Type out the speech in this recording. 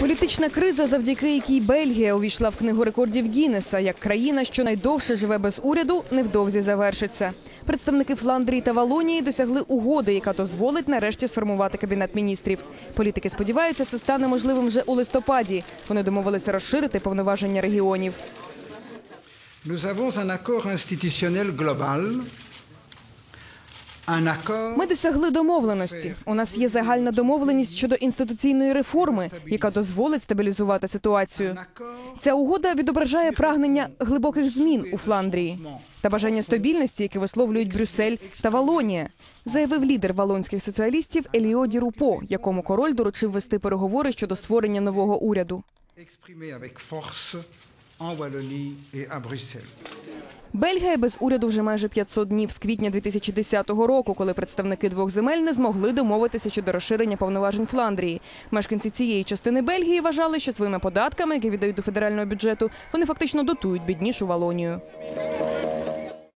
Політична криза, завдяки якій Бельгія увійшла в книгу рекордів Гіннеса як країна, що найдовше живе без уряду, невдовзі завершиться. Представники Фландрії та Валонії досягли угоди, яка дозволить нарешті сформувати кабінет міністрів. Політики сподіваються, це стане можливим вже у листопаді. Вони домовилися розширити повноваження регіонів. Nous avons un accord Ми досягли домовленості. У нас є загальна домовленість щодо інституційної реформи, яка дозволить стабілізувати ситуацію. Ця угода відображає прагнення глибоких змін у Фландрії та бажання стабільності, яке висловлюють Брюссель та Валонія, заявив лідер валонських соціалістів Еліо Ді Рупо, якому король доручив вести переговори щодо створення нового уряду. Бельгія без уряду вже майже 500 днів з квітня 2010 року, коли представники двох земель не змогли домовитися щодо розширення повноважень Фландрії. Мешканці цієї частини Бельгії вважали, що своїми податками, які віддають до федерального бюджету, вони фактично дотують біднішу Валонію.